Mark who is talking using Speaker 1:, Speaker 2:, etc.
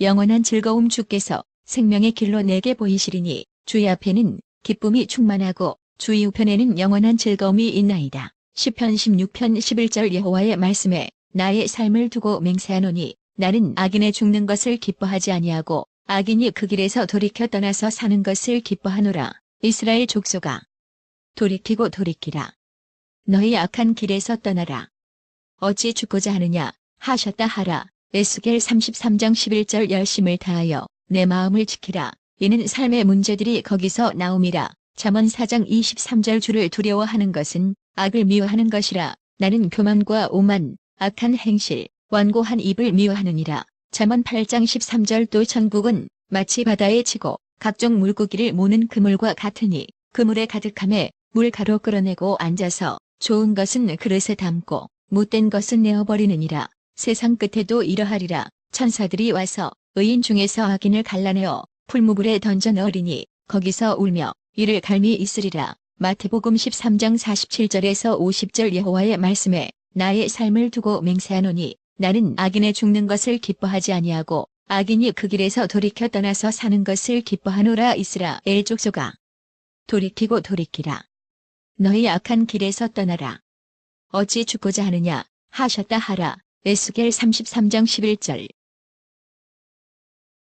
Speaker 1: 영원한 즐거움 주께서 생명의 길로 내게 보이시리니 주의 앞에는 기쁨이 충만하고 주의 우편에는 영원한 즐거움이 있나이다. 시편 16편 11절 여호와의 말씀에 나의 삶을 두고 맹세하노니 나는 악인의 죽는 것을 기뻐하지 아니하고 악인이 그 길에서 돌이켜 떠나서 사는 것을 기뻐하노라. 이스라엘 족속아 돌이키고 돌이키라. 너희 악한 길에서 떠나라. 어찌 죽고자 하느냐 하셨다 하라. 에스겔 33장 11절 열심을 다하여 내 마음을 지키라. 이는 삶의 문제들이 거기서 나옴이라. 잠언 4장 23절 주를 두려워하는 것은 악을 미워하는 것이라. 나는 교만과 오만, 악한 행실, 완고한 입을 미워하느니라. 잠언 8장 13절 또 천국은 마치 바다에 치고 각종 물고기를 모는 그물과 같으니 그물에 가득함에 물가로 끌어내고 앉아서 좋은 것은 그릇에 담고 못된 것은 내어버리느니라. 세상 끝에도 이러하리라. 천사들이 와서 의인 중에서 악인을 갈라내어 풀무불에 던져 넣으리니 거기서 울며 이를 갈미 있으리라. 마태복음 13장 47절에서 50절 여호와의 말씀에 나의 삶을 두고 맹세하노니 나는 악인의 죽는 것을 기뻐하지 아니하고 악인이 그 길에서 돌이켜 떠나서 사는 것을 기뻐하노라 이스라엘 족속아 돌이키고 돌이키라. 너희 악한 길에서 떠나라. 어찌 죽고자 하느냐? 하셨다 하라 에스겔 33장 11절